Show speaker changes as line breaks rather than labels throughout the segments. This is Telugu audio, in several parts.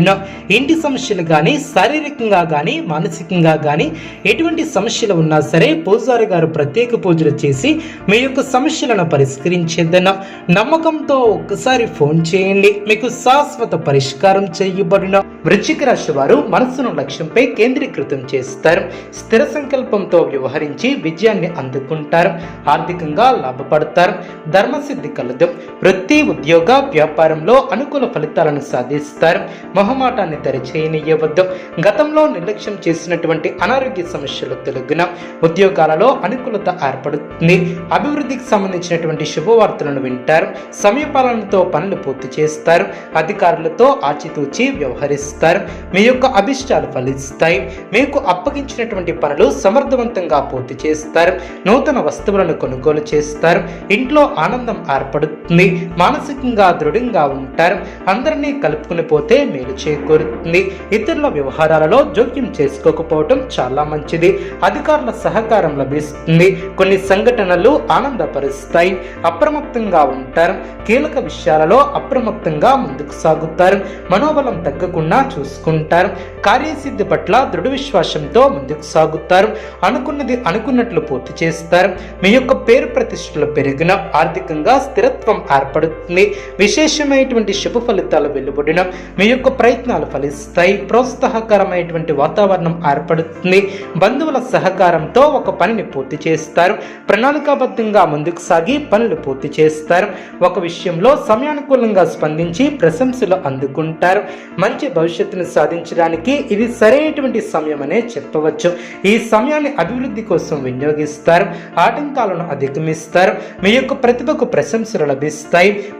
కూడిన ఇంటి సమస్యలు కానీ శారీరకంగా కానీ మానసికంగా కానీ ఎటువంటి సమస్యలు ఉన్నా సరే పూజారి గారు ప్రత్యేక పూజలు చేసి మీ యొక్క సమస్యలను పరిష్కరించేద్దన్న నమ్మకంతో ఒక్కసారి ఫోన్ చేయండి. మీకు శాశ్వత పరిష్కారం చేయబడిన. వృశ్చిక రాశి వారు మనస్సును లక్ష్యంపై కేంద్రీకృతం చేస్తారు. స్థిర సంకల్పంతో వ్యవహరించి విజయాన్ని అందుకుంటారు. ఆర్థికంగా లాభపడతారు. ధర్మసిద్ధి కలదు. వృత్తి ఉద్యోగ వ్యాపారంలో అనుకూల ఫలితాలను సాధిస్తారు. మొహమాటాన్ని తెరచేయనియవద్దు గతంలో నిర్లక్ష్యం చేసినటువంటి అనారోగ్య సమస్యలు తొలగిన ఉద్యోగాలలో అనుకూలత ఏర్పడుతుంది. అభివృద్ధికి సంబంధించినటువంటి శుభవార్తలను వింటారు. సమయపాలనతో పనులు పూర్తి చేస్తారు. అధికారులతో ఆచితూచి వ్యవహరిస్తారు. మీ యొక్క అభిష్టాలు ఫలిస్తాయి. మీకు అప్పగించినటువంటి పనులు సమర్థవంతంగా పూర్తి చేస్తారు. నూతన వస్తువులను కొనుగోలు చేస్తారు. ఇంట్లో ఆనందం ఏర్పడుతుంది. మానసికంగా దృఢంగా ఉంటారు. అందరినీ కలుపుకుని పోతే మేలు చేకూరుతుంది. ఇతరుల వ్యవహారాలలో జోక్యం చేసుకోకపోవటం చాలా మంచిది. అధికారుల సహకారం లభిస్తుంది. కొన్ని సంఘటనలు ఆనందపరుస్తాయి. అప్రమత్తంగా ఉంటారు. కీలక విషయాలలో అప్రమత్తంగా ముందుకు సాగుతారు. మనోబలం తగ్గకుండా చూసుకుంటారు. కార్యసిద్ధి పట్ల దృఢ విశ్వాసంతో ముందుకు సాగుతారు. అనుకున్నది అనుకున్నట్లు పూర్తి చేస్తారు. మీ యొక్క పేరు ప్రతిష్టలు పెరిగిన ఆర్థికంగా స్థిరత్వం ఏర్పడుతుంది. విశేషమైనటువంటి శుభ ఫలితాలు వెలువడిన మీ యొక్క ప్రయత్నాలు ఫలిస్తాయి. ప్రోత్సాహకరమైనటువంటి వాతావరణం ఏర్పడుతుంది. బంధువుల సహకారంతో ఒక పనిని పూర్తి చేస్తారు. ప్రణాళికాబద్ధంగా ముందుకు సాగి పనులు పూర్తి చేస్తారు. ఒక విషయంలో సమయానుకూలంగా స్పందించి ప్రశంసలు అందుకుంటారు. మంచి భవిష్యత్తును సాధించడానికి ఇది సరైనటువంటి సమయం అనే చెప్పవచ్చు. ఈ సమయాన్ని అభివృద్ధి కోసం వినియోగిస్తారు. ఆటంకాలను అధిగమిస్తారు. మీ యొక్క ప్రతిభకు ప్రశంసలు లభిస్తాయి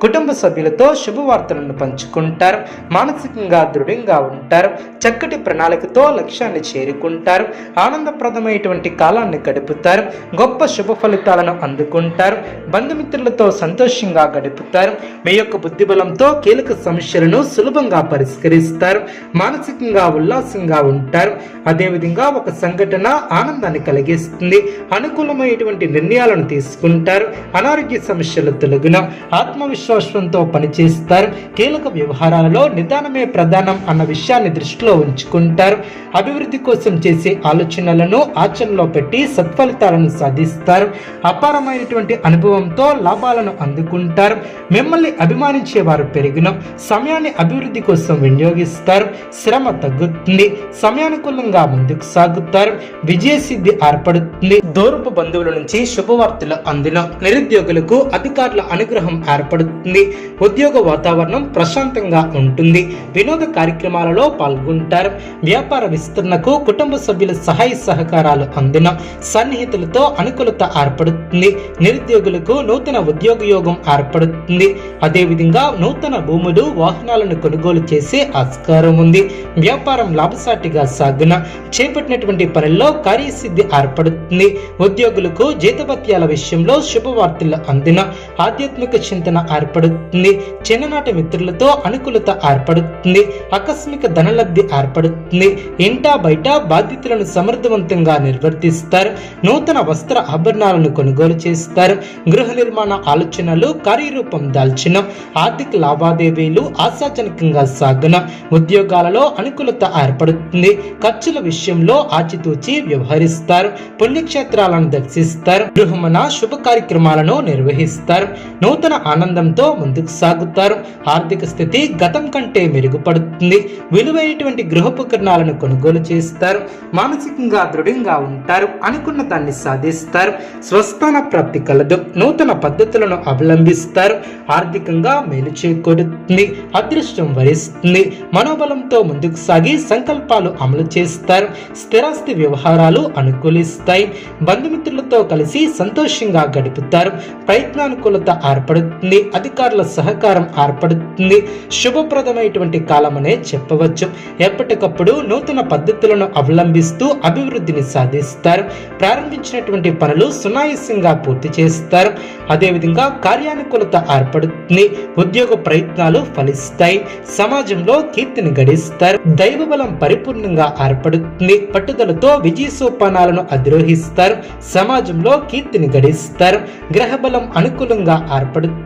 కుటుంబ సభ్యులతో శుభవార్తలను పంచుకుంటారు. మానసికంగా దృఢంగా ఉంటారు. చక్కటి ప్రణాళికతో లక్ష్యాన్ని చేరుకుంటారు. ఆనందప్రదమైనటువంటి కాలాన్ని గడుపుతారు. గొప్ప శుభ ఫలితాలను అందుకుంటారు. బంధుమిత్రులతో సంతోషంగా గడుపుతారు. మీ యొక్క బుద్ధిబలంతో కీలక సమస్యలను సులభంగా పరిష్కరిస్తారు. మానసికంగా ఉల్లాసంగా ఉంటారు. అదేవిధంగా ఒక సంఘటన ఆనందాన్ని కలిగిస్తుంది. అనుకూలమైనటువంటి నిర్ణయాలను తీసుకుంటారు. అనారోగ్య సమస్యలు తొలగిన ఆత్మవిశ్వాసంతో పనిచేస్తారు. కీలక వ్యవహారాలలో నిదానమే ప్రధానం అన్న విషయాన్ని దృష్టిలో ఉంచుకుంటారు. అభివృద్ధి కోసం చేసే ఆలోచనలను ఆచరణలో పెట్టి సత్ఫలితాలను సాధిస్తారు. అపారమైనటువంటి అనుభవంతో లాభాలను అందుకుంటారు. మిమ్మల్ని అభిమానించే వారు పెరిగిన సమయాన్ని అభివృద్ధి కోసం వినియోగిస్తారు. శ్రమ తగ్గుతుంది. సమయానుకూలంగా ముందుకు సాగుతారు. విజయసిద్ధి ఏర్పడుతుంది. దూరపు బంధువుల నుంచి శుభవార్తలు అందిన నిరుద్యోగులకు అధికారుల అనుగ్రహం ఏర్పడుతుంది. ఉద్యోగ వాతావరణం ప్రశాంతంగా ఉంటుంది. వినోద కార్యక్రమాలలో పాల్గొంటారు. వ్యాపార విస్తరణకు కుటుంబ సభ్యుల సహాయ సహకారాలు అందిన సన్నిహితులతో అనుకూలత ఏర్పడుతుంది. నిరుద్యోగులకు నూతన ఉద్యోగ యోగం ఏర్పడుతుంది. అదేవిధంగా నూతన భూములు వాహనాలను కొనుగోలు చేసే ఆస్కారం ఉంది. వ్యాపారం లాభసాటిగా సాగున చేపట్టినటువంటి పనుల్లో కార్యసిద్ధి ఏర్పడుతుంది. ఉద్యోగులకు జీతభత్యాల విషయంలో శుభవార్తలు అందిన ఆధ్యాత్మిక చింతన ఏర్పడుతుంది. చిన్ననాటి మిత్రులతో అనుకూలత ఏర్పడుతుంది. ఆకస్మిక ధనలబ్ధి ఏర్పడుతుంది. ఇంటా బయట బాధ్యతలను సమర్థవంతంగా నిర్వర్తిస్తారు. నూతన వస్త్ర ఆభరణాలను కొనుగోలు చేస్తారు. గృహ నిర్మాణ ఆలోచనలు కార్యరూపం దాల్చిన. ఆర్థిక లావాదేవీలు ఆశాజనకంగా సాగడం ఉద్యోగాలలో అనుకూలత ఏర్పడుతుంది. ఖర్చుల విషయంలో ఆచితూచి వ్యవహరిస్తారు. పుణ్యక్షేత్రాలను దర్శిస్తారు. గృహమున శుభ కార్యక్రమాలను నిర్వహిస్తారు. నూతన ఆనందంతో ముందుకు సాగుతారు. ఆర్థిక స్థితి గతం కంటే మెరుగుపడుతుంది. విలువైనటువంటి గృహోపకరణాలను కొనుగోలు చేస్తారు. మానసికంగా దృఢంగా ఉంటారు. అనుకున్న దాన్ని సాధిస్తారు. స్వస్థాన ప్రాప్తి కలదు. నూతన పద్ధతులను అవలంబిస్తారు. ఆర్థికంగా మేలు చేకూరుతుంది. అదృష్టం వరిస్తుంది. మనోబలంతో ముందుకు సాగి సంకల్పాలు అమలు చేస్తారు. స్థిరాస్తి వ్యవహారాలు అనుకూలిస్తాయి. బంధుమిత్రులతో కలిసి సంతోషంగా గడుపుతారు. ప్రయత్నానుకూలత ఏర్పడుతుంది. అధికారుల సహకారం ఏర్పడుతుంది. శుభప్రదమైనటువంటి కాలం కాలమనే చెప్పవచ్చు. ఎప్పటికప్పుడు నూతన పద్ధతులను అవలంబిస్తూ అభివృద్ధిని సాధిస్తారు. ప్రారంభించినటువంటి పనులు సునాయాసంగా పూర్తి చేస్తారు. అదేవిధంగా కార్యానుకూలత ఏర్పడుతుంది. ఉద్యోగ ప్రయత్నాలు ఫలిస్తాయి. సమాజంలో కీర్తిని గడిస్తారు. దైవ బలం పరిపూర్ణంగా ఏర్పడుతుంది. పట్టుదలతో విజయ సోపానాలను అధిరోహిస్తారు. సమాజంలో కీర్తిని గడిస్తారు. గ్రహ బలం అనుకూలంగా ఏర్పడుతుంది.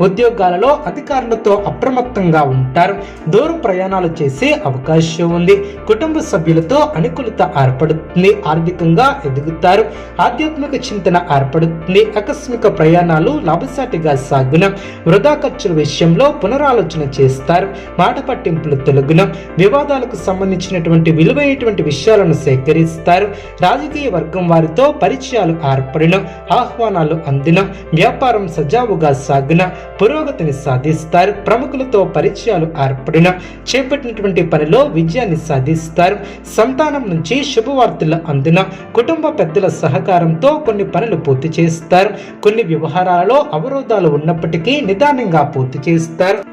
ఉద్యోగాలలో అధికారులతో అప్రమత్తంగా ఉంటారు. దూర ప్రయాణాలు చేసే అవకాశం ఉంది. కుటుంబ సభ్యులతో అనుకూలత ఏర్పడుతుంది. ఆర్థికంగా ఎదుగుతారు. ఆధ్యాత్మిక చింతన ఏర్పడుతుంది. ఆకస్మిక ప్రయాణాలు లాభసాటిగా సాగున వృధా ఖర్చుల విషయంలో పునరాలోచన చేస్తారు. మాట పట్టింపులు తొలగున వివాదాలకు సంబంధించినటువంటి విలువైనటువంటి విషయాలను సేకరిస్తారు. రాజకీయ వర్గం వారితో పరిచయాలు ఏర్పడిన ఆహ్వానాలు అందిన వ్యాపారం సజావుగా కొనసాగిన పురోగతిని సాధిస్తారు. ప్రముఖులతో పరిచయాలు ఏర్పడిన చేపట్టినటువంటి పనిలో విజయాన్ని సాధిస్తారు. సంతానం నుంచి శుభవార్తలు అందిన కుటుంబ పెద్దల సహకారంతో కొన్ని పనులు పూర్తి చేస్తారు. కొన్ని వ్యవహారాలలో అవరోధాలు ఉన్నప్పటికీ నిదానంగా పూర్తి చేస్తారు.